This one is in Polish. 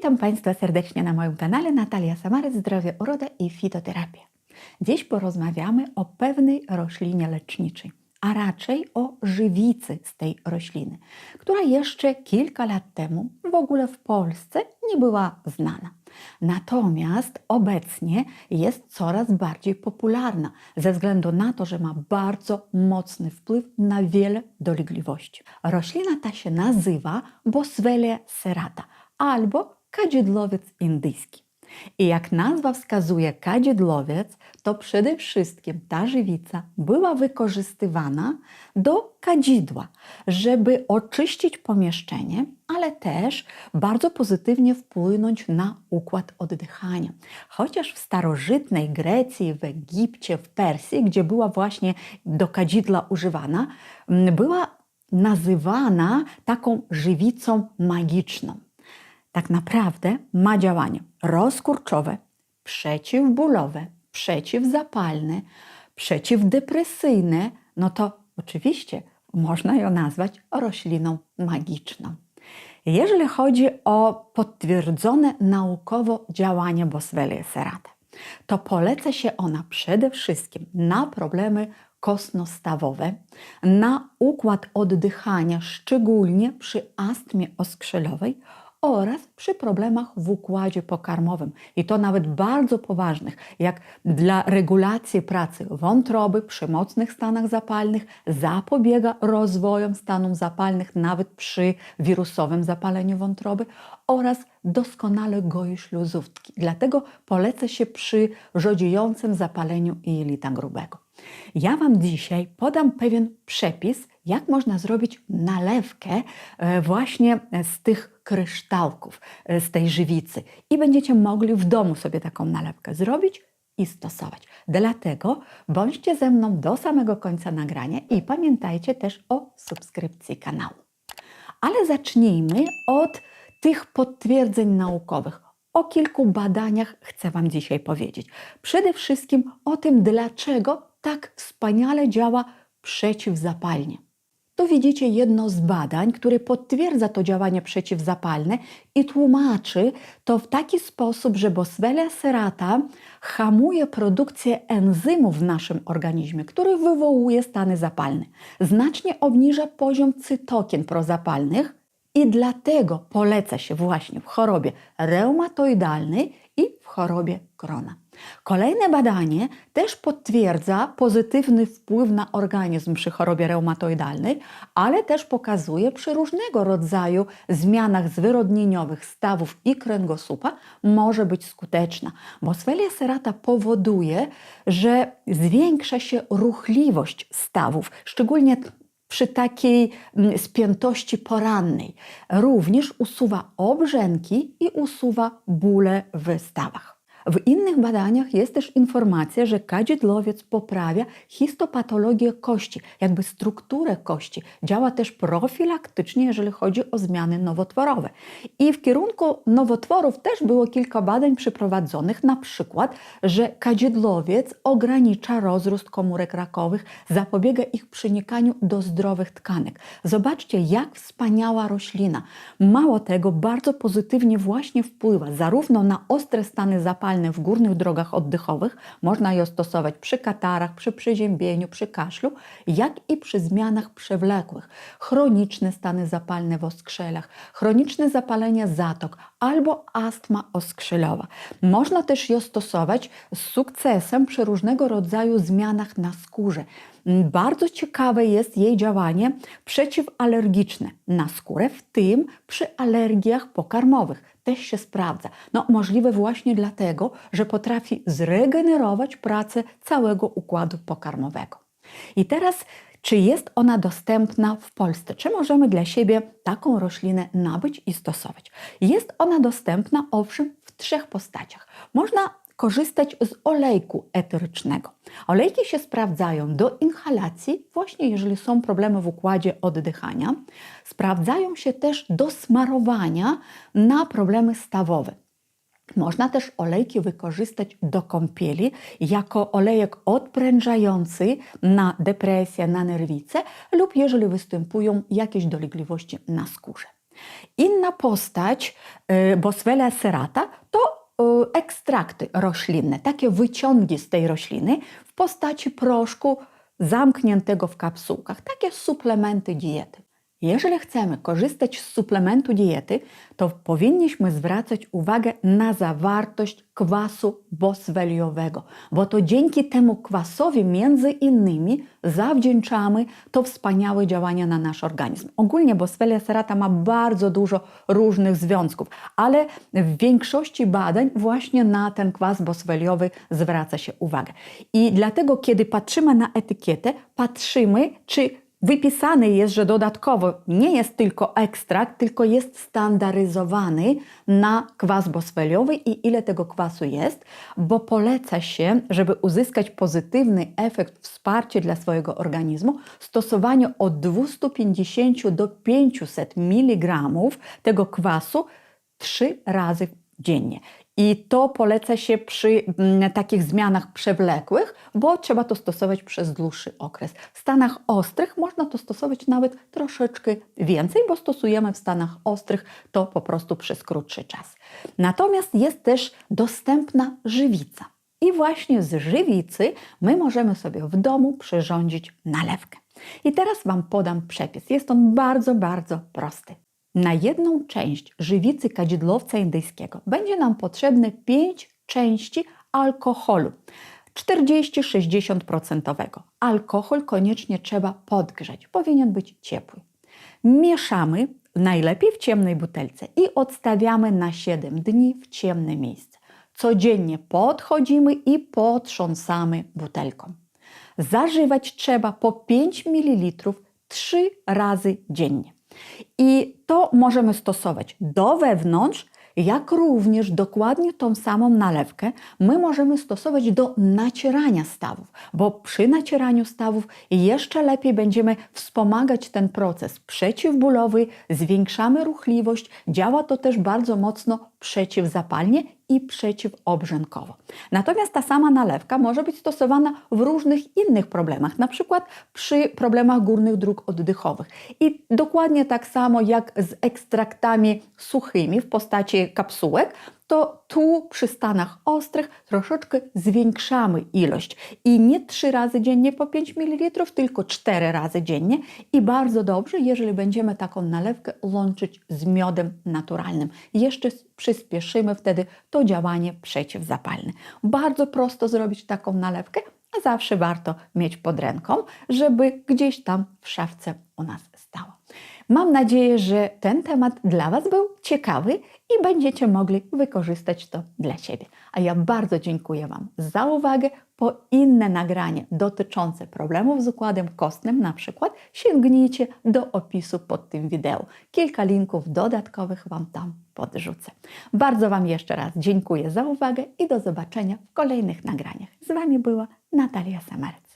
Witam Państwa serdecznie na moim kanale Natalia Samaryc, Zdrowie, Uroda i Fitoterapia. Dziś porozmawiamy o pewnej roślinie leczniczej, a raczej o żywicy z tej rośliny, która jeszcze kilka lat temu w ogóle w Polsce nie była znana. Natomiast obecnie jest coraz bardziej popularna ze względu na to, że ma bardzo mocny wpływ na wiele dolegliwości. Roślina ta się nazywa Boswellia serrata albo kadzidłowiec indyjski. I jak nazwa wskazuje kadzidłowiec, to przede wszystkim ta żywica była wykorzystywana do kadzidła, żeby oczyścić pomieszczenie, ale też bardzo pozytywnie wpłynąć na układ oddychania. Chociaż w starożytnej Grecji, w Egipcie, w Persji, gdzie była właśnie do kadzidła używana, była nazywana taką żywicą magiczną tak naprawdę ma działanie rozkurczowe, przeciwbólowe, przeciwzapalne, przeciwdepresyjne, no to oczywiście można ją nazwać rośliną magiczną. Jeżeli chodzi o potwierdzone naukowo działanie Boswellia serrata, to poleca się ona przede wszystkim na problemy kostno-stawowe, na układ oddychania, szczególnie przy astmie oskrzelowej oraz przy problemach w układzie pokarmowym i to nawet bardzo poważnych, jak dla regulacji pracy wątroby przy mocnych stanach zapalnych, zapobiega rozwojom stanów zapalnych nawet przy wirusowym zapaleniu wątroby oraz doskonale goi śluzówki. Dlatego polecę się przy rzodziejącym zapaleniu jelita grubego. Ja Wam dzisiaj podam pewien przepis, jak można zrobić nalewkę e, właśnie z tych kryształków, e, z tej żywicy. I będziecie mogli w domu sobie taką nalewkę zrobić i stosować. Dlatego bądźcie ze mną do samego końca nagrania i pamiętajcie też o subskrypcji kanału. Ale zacznijmy od tych potwierdzeń naukowych. O kilku badaniach chcę Wam dzisiaj powiedzieć. Przede wszystkim o tym, dlaczego tak wspaniale działa przeciwzapalnie. Tu widzicie jedno z badań, które potwierdza to działanie przeciwzapalne i tłumaczy to w taki sposób, że Boswellia serrata hamuje produkcję enzymów w naszym organizmie, który wywołuje stany zapalne. Znacznie obniża poziom cytokin prozapalnych i dlatego poleca się właśnie w chorobie reumatoidalnej i w chorobie Krona. Kolejne badanie też potwierdza pozytywny wpływ na organizm przy chorobie reumatoidalnej, ale też pokazuje przy różnego rodzaju zmianach zwyrodnieniowych stawów i kręgosłupa może być skuteczna. Boswellia serrata powoduje, że zwiększa się ruchliwość stawów, szczególnie przy takiej mm, spiętości porannej. Również usuwa obrzęki i usuwa bóle w stawach. W innych badaniach jest też informacja, że kadzidłowiec poprawia histopatologię kości, jakby strukturę kości. Działa też profilaktycznie, jeżeli chodzi o zmiany nowotworowe. I w kierunku nowotworów też było kilka badań przeprowadzonych, na przykład, że kadzidłowiec ogranicza rozrost komórek rakowych, zapobiega ich przenikaniu do zdrowych tkanek. Zobaczcie, jak wspaniała roślina. Mało tego, bardzo pozytywnie właśnie wpływa zarówno na ostre stany zapalne, w górnych drogach oddechowych, można je stosować przy katarach, przy przeziębieniu, przy kaszlu, jak i przy zmianach przewlekłych. Chroniczne stany zapalne w oskrzelach, chroniczne zapalenie zatok albo astma oskrzelowa. Można też je stosować z sukcesem przy różnego rodzaju zmianach na skórze. Bardzo ciekawe jest jej działanie przeciwalergiczne na skórę, w tym przy alergiach pokarmowych też się sprawdza. No, możliwe właśnie dlatego, że potrafi zregenerować pracę całego układu pokarmowego. I teraz, czy jest ona dostępna w Polsce? Czy możemy dla siebie taką roślinę nabyć i stosować? Jest ona dostępna, owszem, w trzech postaciach. Można korzystać z olejku eterycznego. Olejki się sprawdzają do inhalacji, właśnie jeżeli są problemy w układzie oddychania. Sprawdzają się też do smarowania na problemy stawowe. Można też olejki wykorzystać do kąpieli jako olejek odprężający na depresję, na nerwice lub jeżeli występują jakieś dolegliwości na skórze. Inna postać y, Boswellia serrata to y, ekstrakty roślinne, takie wyciągi z tej rośliny w postaci proszku zamkniętego w kapsułkach, takie suplementy diety. Jeżeli chcemy korzystać z suplementu diety, to powinniśmy zwracać uwagę na zawartość kwasu boswelliowego, bo to dzięki temu kwasowi między innymi zawdzięczamy to wspaniałe działanie na nasz organizm. Ogólnie Boswellia serrata ma bardzo dużo różnych związków, ale w większości badań właśnie na ten kwas boswelliowy zwraca się uwagę. I dlatego, kiedy patrzymy na etykietę, patrzymy, czy Wypisane jest, że dodatkowo nie jest tylko ekstrakt, tylko jest standaryzowany na kwas boswelliowy i ile tego kwasu jest, bo poleca się, żeby uzyskać pozytywny efekt wsparcia dla swojego organizmu, stosowanie od 250 do 500 mg tego kwasu trzy razy dziennie. I to poleca się przy mm, takich zmianach przewlekłych, bo trzeba to stosować przez dłuższy okres. W stanach ostrych można to stosować nawet troszeczkę więcej, bo stosujemy w stanach ostrych to po prostu przez krótszy czas. Natomiast jest też dostępna żywica. I właśnie z żywicy my możemy sobie w domu przyrządzić nalewkę. I teraz Wam podam przepis. Jest on bardzo, bardzo prosty. Na jedną część żywicy kadzidłowca indyjskiego będzie nam potrzebne 5 części alkoholu 40-60%. Alkohol koniecznie trzeba podgrzać, powinien być ciepły. Mieszamy najlepiej w ciemnej butelce i odstawiamy na 7 dni w ciemne miejsce. Codziennie podchodzimy i potrząsamy butelką. Zażywać trzeba po 5 ml 3 razy dziennie. I to możemy stosować do wewnątrz, jak również dokładnie tą samą nalewkę my możemy stosować do nacierania stawów, bo przy nacieraniu stawów jeszcze lepiej będziemy wspomagać ten proces przeciwbólowy, zwiększamy ruchliwość, działa to też bardzo mocno przeciwzapalnie i przeciwobrzękowo. Natomiast ta sama nalewka może być stosowana w różnych innych problemach, na przykład przy problemach górnych dróg oddechowych. I dokładnie tak samo jak z ekstraktami suchymi w postaci kapsułek, to tu przy stanach ostrych troszeczkę zwiększamy ilość i nie trzy razy dziennie po 5 ml, tylko cztery razy dziennie i bardzo dobrze, jeżeli będziemy taką nalewkę łączyć z miodem naturalnym. Jeszcze przyspieszymy wtedy to działanie przeciwzapalne. Bardzo prosto zrobić taką nalewkę, a zawsze warto mieć pod ręką, żeby gdzieś tam w szafce u nas. Mam nadzieję, że ten temat dla Was był ciekawy i będziecie mogli wykorzystać to dla siebie. A ja bardzo dziękuję Wam za uwagę. Po inne nagranie dotyczące problemów z układem kostnym, na przykład, sięgnijcie do opisu pod tym wideo. Kilka linków dodatkowych Wam tam podrzucę. Bardzo Wam jeszcze raz dziękuję za uwagę i do zobaczenia w kolejnych nagraniach. Z Wami była Natalia Samerc.